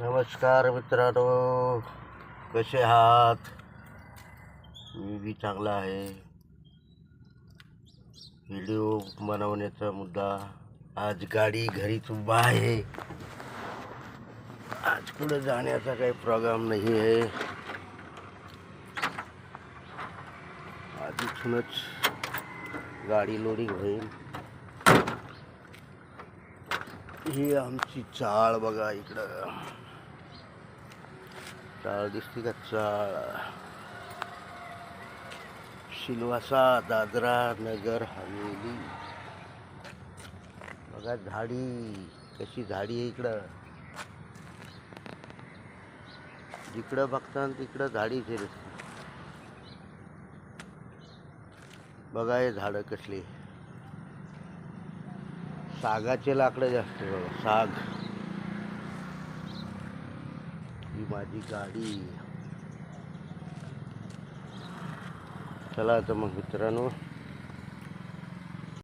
नमस्कार मित्रांनो. कसे आहात? मी बी चांगला आहे. व्हिडिओ बनवण्याचा मुद्दा आज गाडी घरीच उभा आहे. आज कुठं जाण्याचा काही प्रोग्राम नाही आहे आज इथूनच गाडी लोडिंग होईल. ही आमची चाळ बघा इकडं. चाळ दिसते का? चाळ. शिलवासा दादरा नगर हवेली. बघा झाडी कशी झाडी आहे इकडं. जिकडं बघता तिकडं झाडीच आहे बघा हे झाडं कसली. सागाचे लाकडं जास्त बघा साग. ही माझी गाडी. चला आता मग मित्रांनो